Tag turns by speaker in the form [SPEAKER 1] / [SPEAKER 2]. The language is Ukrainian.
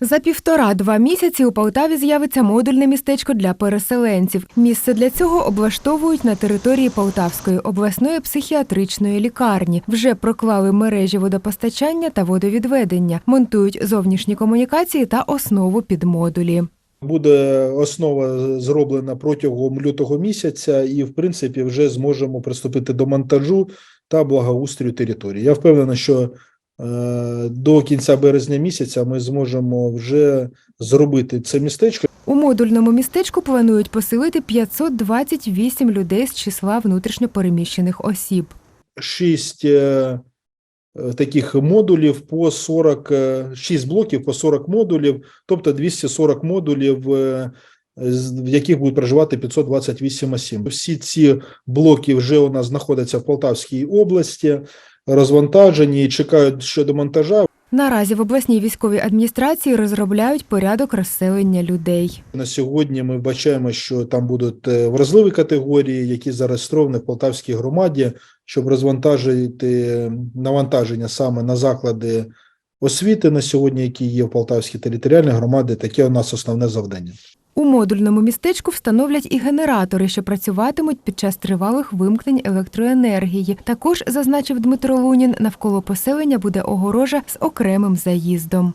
[SPEAKER 1] За півтора-два місяці у Полтаві з'явиться модульне містечко для переселенців. Місце для цього облаштовують на території Полтавської обласної психіатричної лікарні. Вже проклали мережі водопостачання та водовідведення, монтують зовнішні комунікації та основу під модулі.
[SPEAKER 2] Буде основа зроблена протягом лютого місяця, і в принципі вже зможемо приступити до монтажу та благоустрою території. Я впевнений, що до кінця березня місяця ми зможемо вже зробити це містечко.
[SPEAKER 1] У модульному містечку планують поселити 528 людей з числа внутрішньопереміщених осіб.
[SPEAKER 2] Шість е, е, таких модулів по 40, е, шість блоків по 40 модулів, тобто 240 модулів, е, в яких будуть проживати 528 осіб. Всі ці блоки вже у нас знаходяться в Полтавській області, розвантажені і чекають щодо монтажа.
[SPEAKER 1] Наразі в обласній військовій адміністрації розробляють порядок розселення людей.
[SPEAKER 2] На сьогодні ми бачаємо, що там будуть е, вразливі категорії, які зареєстровані в Полтавській громаді, щоб розвантажити навантаження саме на заклади освіти на сьогодні, які є в Полтавській територіальній громаді. Таке у нас основне завдання.
[SPEAKER 1] У модульному містечку встановлять і генератори, що працюватимуть під час тривалих вимкнень електроенергії. Також, зазначив Дмитро Лунін, навколо поселення буде огорожа з окремим заїздом.